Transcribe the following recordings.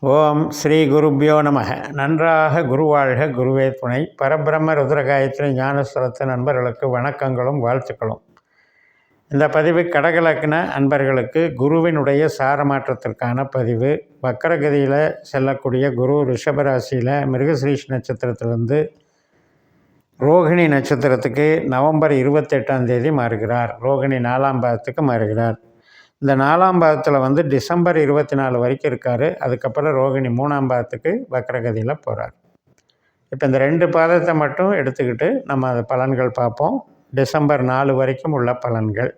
ஓம் ஸ்ரீ குருப்பியோ நமக. நன்றாக குருவாழ்க குருவே துணை. பரபிரம்ம ருத்ரகாயத்ரி ஞானஸ்வரத்து நண்பர்களுக்கு வணக்கங்களும் வாழ்த்துக்களும். இந்த பதிவு கடகலக்கின அன்பர்களுக்கு குருவினுடைய சாரமாற்றத்திற்கான பதிவு. வக்கரகதியில் செல்லக்கூடிய குரு ரிஷபராசியில் மிருகஸ்ரீஷ் நட்சத்திரத்திலிருந்து ரோகிணி நட்சத்திரத்துக்கு நவம்பர் இருபத்தெட்டாம் தேதி மாறுகிறார். ரோகிணி நாலாம் பாதத்துக்கு மாறுகிறார். இந்த நாலாம் பாதத்தில் வந்து டிசம்பர் இருபத்தி நாலு வரைக்கும் இருக்கார். அதுக்கப்புறம் ரோகிணி மூணாம் பாதத்துக்கு வக்கரகதியில் போகிறார் இப்போ இந்த ரெண்டு பாதத்தை மட்டும் எடுத்துக்கிட்டு நம்ம அது பலன்கள் பார்ப்போம். டிசம்பர் நாலு வரைக்கும் உள்ள பலன்கள்.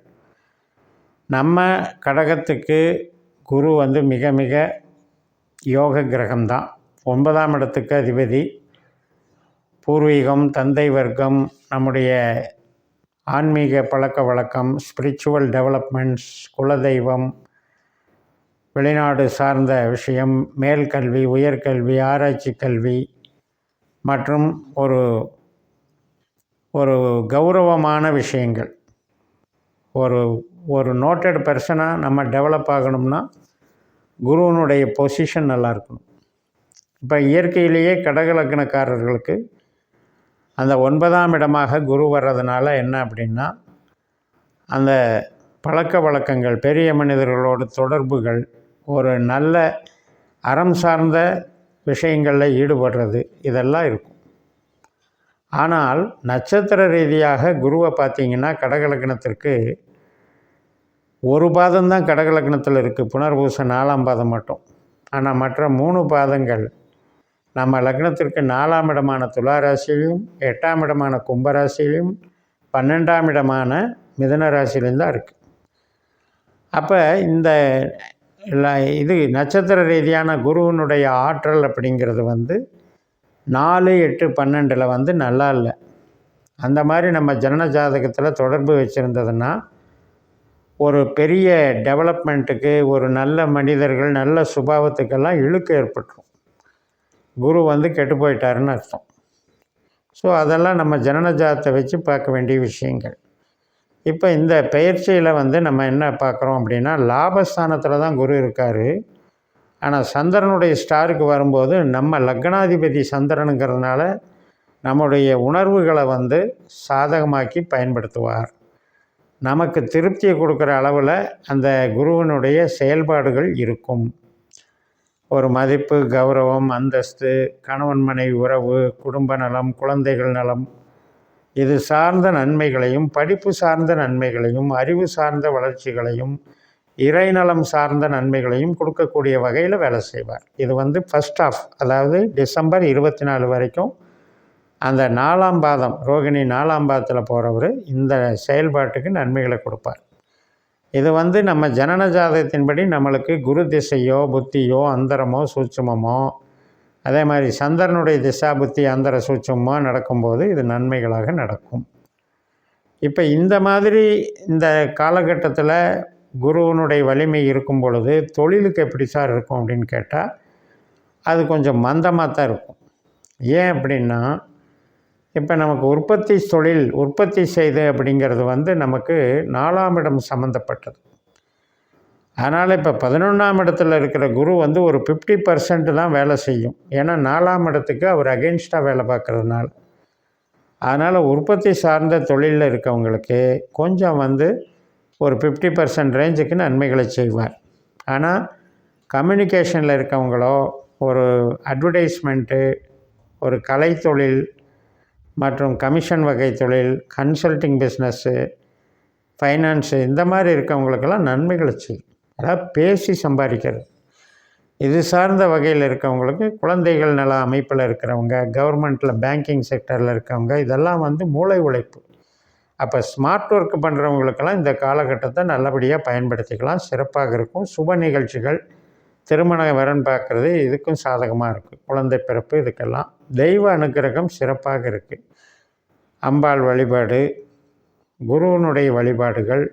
நம்ம கடகத்துக்கு குரு வந்து மிக மிக யோக கிரகம்தான் ஒன்பதாம் இடத்துக்கு அதிபதி. பூர்வீகம் தந்தை வர்க்கம் நம்முடைய ஆன்மீக பழக்க வழக்கம் ஸ்பிரிச்சுவல் டெவலப்மெண்ட்ஸ் குலதெய்வம் வெளிநாடு சார்ந்த விஷயம் மேல்கல்வி உயர்கல்வி ஆராய்ச்சி கல்வி மற்றும் ஒரு ஒரு கௌரவமான விஷயங்கள். ஒரு ஒரு நோட்டட் பர்சனாக நம்ம டெவலப் ஆகணும்னா குருவனுடைய பொசிஷன் நல்லா இருக்கணும். இப்போ இயற்கையிலேயே கடகலக்கணக்காரர்களுக்கு அந்த ஒன்பதாம் இடமாக குரு வர்றதுனால என்ன அப்படின்னா அந்த பழக்க வழக்கங்கள் பெரிய மனிதர்களோட தொடர்புகள் ஒரு நல்ல அறம் சார்ந்த விஷயங்களில் ஈடுபடுறது இதெல்லாம் இருக்கும். ஆனால் நட்சத்திர ரீதியாக குருவை பார்த்தீங்கன்னா கடகலக்கணத்திற்கு ஒரு பாதம் தான் கடகலக்கணத்தில் இருக்குது புனர்பூச நாலாம் பாதம் மட்டும். ஆனால் மற்ற மூணு பாதங்கள் நம்ம லக்னத்திற்கு நாலாம் இடமான துளாராசியிலையும் எட்டாம் இடமான கும்பராசியிலையும் பன்னெண்டாம் இடமான மிதன ராசியிலையும் தான் இருக்குது அப்போ இந்த இது நட்சத்திர ரீதியான குருவினுடைய ஆற்றல் அப்படிங்கிறது வந்து நாலு எட்டு பன்னெண்டில் வந்து நல்லா இல்லை. அந்த மாதிரி நம்ம ஜனன ஜாதகத்தில் தொடர்பு வச்சுருந்ததுன்னா ஒரு பெரிய டெவலப்மெண்ட்டுக்கு ஒரு நல்ல மனிதர்கள் நல்ல சுபாவத்துக்கெல்லாம் இழுக்கு ஏற்பட்டுரும். குரு வந்து கெட்டு போயிட்டாருன்னு அர்த்தம். ஸோ அதெல்லாம் நம்ம ஜனன ஜாதத்தை வச்சு பார்க்க வேண்டிய விஷயங்கள். இப்போ இந்த பயிற்சியில் வந்து நம்ம என்ன பார்க்குறோம் அப்படின்னா லாபஸ்தானத்தில் தான் குரு இருக்கார். ஆனால் சந்திரனுடைய ஸ்டாருக்கு வரும்போது நம்ம லக்னாதிபதி சந்திரனுங்கிறதுனால நம்முடைய உணர்வுகளை வந்து சாதகமாக்கி பயன்படுத்துவார். நமக்கு திருப்தியை கொடுக்குற அளவில் அந்த குருவினுடைய செயல்பாடுகள் இருக்கும். ஒரு மதிப்பு கௌரவம் அந்தஸ்து கணவன் மனைவி உறவு குடும்ப நலம் குழந்தைகள் நலம். இது சார்ந்த நன்மைகளையும் படிப்பு சார்ந்த நன்மைகளையும் அறிவு சார்ந்த வளர்ச்சிகளையும் இறைநலம் சார்ந்த நன்மைகளையும் கொடுக்கக்கூடிய வகையில் வேலை செய்வார். இது வந்து ஃபஸ்ட் ஆஃப் அதாவது டிசம்பர் இருபத்தி நாலு வரைக்கும் அந்த நாலாம் பாதம் ரோகிணி நாலாம் பாதத்தில் போகிறவர் இந்த செயல்பாட்டுக்கு நன்மைகளை கொடுப்பார். இது வந்து நம்ம ஜனன ஜாதகத்தின்படி நம்மளுக்கு குரு திசையோ புத்தியோ அந்தரமோ சூட்சமோ அதே மாதிரி சந்திரனுடைய திசா புத்தி அந்தர சூட்சமோ நடக்கும்போது இது நன்மைகளாக நடக்கும். இப்போ இந்த மாதிரி இந்த காலகட்டத்தில் குருவனுடைய வலிமை இருக்கும் பொழுது தொழிலுக்கு எப்படி சார் இருக்கும் அப்படின்னு கேட்டால் அது கொஞ்சம் மந்தமாக தான் இருக்கும். ஏன் அப்படின்னா இப்போ நமக்கு உற்பத்தி தொழில் உற்பத்தி செய்து அப்படிங்கிறது வந்து நமக்கு நாலாம் இடம் சம்மந்தப்பட்டது அதனால் இப்போ பதினொன்றாம் இடத்துல இருக்கிற குரு வந்து ஒரு ஃபிஃப்டி பர்சன்ட் தான் வேலை செய்யும். ஏன்னா நாலாம் இடத்துக்கு அவர் அகெயின்ஸ்டாக வேலை பார்க்குறதுனால. அதனால் உற்பத்தி சார்ந்த தொழிலில் இருக்கவங்களுக்கு கொஞ்சம் வந்து ஒரு ஃபிஃப்டி பர்சன்ட் ரேஞ்சுக்கு நன்மைகளை செய்வார். ஆனால் கம்யூனிகேஷனில் இருக்கவங்களோ ஒரு அட்வர்டைஸ்மெண்ட்டு ஒரு கலைத்தொழில் மற்றும் கமிஷன் வகை தொழில் கன்சல்டிங் பிஸ்னஸ்ஸு ஃபைனான்ஸு இந்த மாதிரி இருக்கவங்களுக்கெல்லாம் நன்மைகளை செய்யும். அதாவது பேசி சம்பாதிக்கிறது. இது சார்ந்த வகையில் இருக்கவங்களுக்கு குழந்தைகள் நல அமைப்பில் இருக்கிறவங்க கவர்மெண்ட்டில் பேங்கிங் செக்டரில் இருக்கவங்க இதெல்லாம் வந்து மூளை உழைப்பு. அப்போ ஸ்மார்ட் ஒர்க் பண்ணுறவங்களுக்கெல்லாம் இந்த காலகட்டத்தை நல்லபடியாக பயன்படுத்திக்கலாம். சிறப்பாக இருக்கும். சுப நிகழ்ச்சிகள் திருமண வரன் பார்க்குறது இதுக்கும் சாதகமாக இருக்குது குழந்தை பிறப்பு இதுக்கெல்லாம். தெய்வ அனுகிரகம் சிறப்பாக இருக்குது அம்பாள் வழிபாடு குருவனுடைய வழிபாடுகள்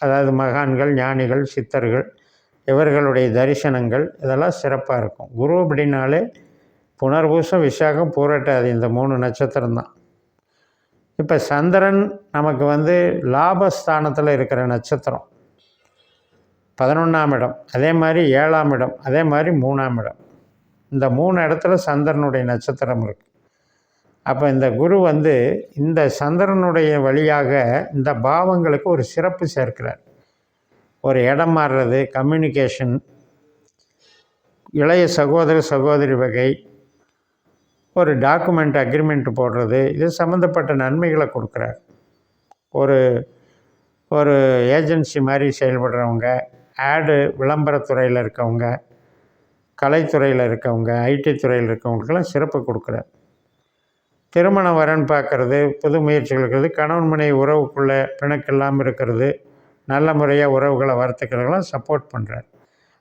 அதாவது மகான்கள் ஞானிகள் சித்தர்கள் இவர்களுடைய தரிசனங்கள் இதெல்லாம் சிறப்பாக இருக்கும். குரு அப்படின்னாலே புனர்பூசம் விசாகம் பூரட்டாது இந்த மூணு நட்சத்திரம் தான் இப்போ சந்திரன் நமக்கு வந்து லாபஸ்தானத்தில் இருக்கிற நட்சத்திரம். பதினொன்றாம் இடம் அதே மாதிரி ஏழாம் இடம் அதே மாதிரி மூணாம் இடம். இந்த மூணு இடத்துல சந்திரனுடைய நட்சத்திரம் இருக்குது அப்போ இந்த குரு வந்து இந்த சந்திரனுடைய வழியாக இந்த பாவங்களுக்கு ஒரு சிறப்பு சேர்க்கிறார். ஒரு இடம் மாறுறது கம்யூனிகேஷன் இளைய சகோதர சகோதரி வகை ஒரு டாக்குமெண்ட் அக்ரிமெண்ட் போடுறது இது சம்மந்தப்பட்ட நன்மைகளை கொடுக்குறார். ஒரு ஒரு ஏஜென்சி மாதிரி செயல்படுறவங்க ஆடு விளம்பரத்துறையில் இருக்கவங்க கலைத்துறையில் இருக்கவங்க ஐடி துறையில் இருக்கவங்களுக்கெல்லாம் சிறப்பு கொடுக்குறார். திருமண வரன் பார்க்குறது புது முயற்சிகள் இருக்கிறது கணவன் மனை உறவுக்குள்ளே பிணக்கு இல்லாமல் இருக்கிறது நல்ல முறையாக உறவுகளை வளர்த்துக்கிறதுலாம் சப்போர்ட் பண்ணுறார்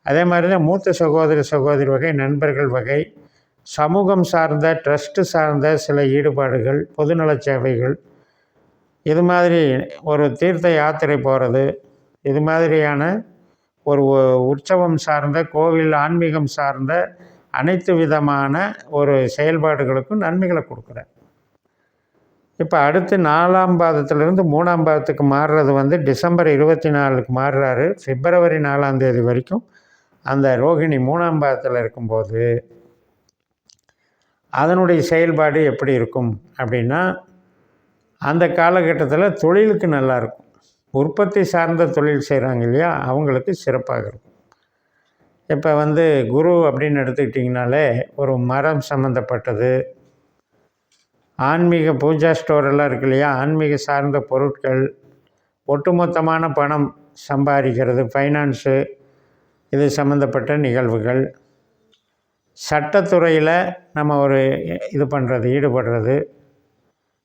அதே மாதிரி தான் மூத்த சகோதரி சகோதரி வகை நண்பர்கள் வகை சமூகம் சார்ந்த ட்ரஸ்ட்டு சார்ந்த சில ஈடுபாடுகள் பொதுநல சேவைகள் இது மாதிரி ஒரு தீர்த்த யாத்திரை போகிறது இது மாதிரியான ஒரு உற்சவம் சார்ந்த கோவில் ஆன்மீகம் சார்ந்த அனைத்து விதமான ஒரு செயல்பாடுகளுக்கும் நன்மைகளை கொடுக்குறேன் இப்போ அடுத்து நாலாம் பாதத்திலிருந்து மூணாம் பாதத்துக்கு மாறுறது வந்து டிசம்பர் இருபத்தி நாலுக்கு மாறுறாரு. பிப்ரவரி நாலாம் தேதி வரைக்கும் அந்த ரோகிணி மூணாம் பாதத்தில் இருக்கும்போது அதனுடைய செயல்பாடு எப்படி இருக்கும் அப்படின்னா அந்த காலகட்டத்தில் தொழிலுக்கு நல்லாயிருக்கும் உற்பத்தி சார்ந்த தொழில் செய்கிறாங்க இல்லையா அவங்களுக்கு சிறப்பாக இருக்கும். இப்போ வந்து குரு அப்படின்னு எடுத்துக்கிட்டிங்கனாலே ஒரு மரம் சம்மந்தப்பட்டது ஆன்மீக பூஜா ஸ்டோரெல்லாம் இருக்கு இல்லையா ஆன்மீக சார்ந்த பொருட்கள் ஒட்டுமொத்தமான பணம் சம்பாதிக்கிறது ஃபைனான்ஸு இது சம்மந்தப்பட்ட நிகழ்வுகள். சட்டத்துறையில் நம்ம ஒரு இது பண்ணுறது ஈடுபடுறது.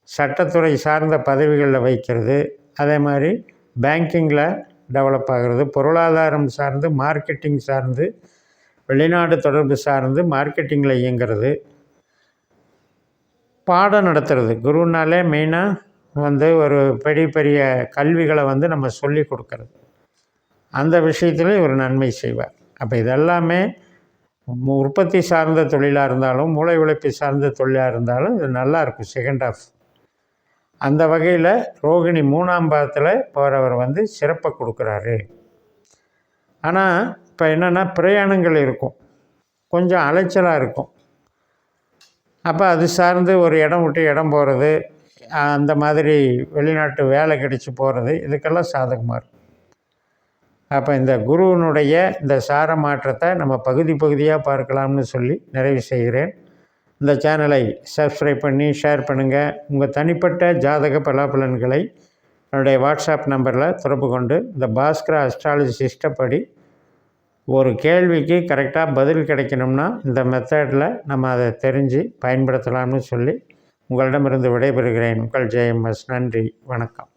சட்டத்துறை சார்ந்த பதவிகளில் வைக்கிறது. அதே மாதிரி பேங்கிங்கில் டெவலப் ஆகிறது. பொருளாதாரம் சார்ந்து மார்க்கெட்டிங் சார்ந்து வெளிநாடு தொடர்பு சார்ந்து மார்க்கெட்டிங்கில் இயங்கிறது. பாடம் நடத்துறது. குருனாலே மெயினாக வந்து ஒரு பெரிய பெரிய கல்விகளை வந்து நம்ம சொல்லி கொடுக்கறது. அந்த விஷயத்தில் ஒரு நன்மை செய்வார். அப்போ இதெல்லாமே உற்பத்தி சார்ந்த தொழிலாக இருந்தாலும் மூளை உழைப்பு சார்ந்த தொழிலாக இருந்தாலும் இது நல்லாயிருக்கும் செகண்ட் ஆஃப் அந்த வகையில் ரோகிணி மூணாம் பாதத்தில் போகிறவர் வந்து சிறப்பை கொடுக்குறாரு. ஆனால் இப்போ என்னென்னா பிரயாணங்கள் இருக்கும். கொஞ்சம் அலைச்சலாக இருக்கும். அப்போ அது சார்ந்து ஒரு இடம் விட்டு இடம் போகிறது அந்த மாதிரி வெளிநாட்டு வேலை கிடச்சி போகிறது இதுக்கெல்லாம் சாதகமாக இருக்கும். அப்போ இந்த குருவினுடைய இந்த சார மாற்றத்தை நம்ம பகுதி பகுதியாக பார்க்கலாம்னு சொல்லி நிறைவு செய்கிறேன். இந்த சேனலை சப்ஸ்கிரைப் பண்ணி ஷேர் பண்ணுங்கள் உங்கள் தனிப்பட்ட ஜாதக பலாபலன்களை என்னுடைய வாட்ஸ்அப் நம்பரில் தொடர்பு கொண்டு இந்த பாஸ்கர அஸ்ட்ராலஜி சிஸ்டப்படி ஒரு கேள்விக்கு கரெக்டாக பதில் கிடைக்கணும்னா இந்த மெத்தடில் நம்ம அதை தெரிஞ்சு பயன்படுத்தலாம்னு சொல்லி உங்களிடமிருந்து விடைபெறுகிறேன். உங்கள் ஜெயம்எஸ். நன்றி. வணக்கம்.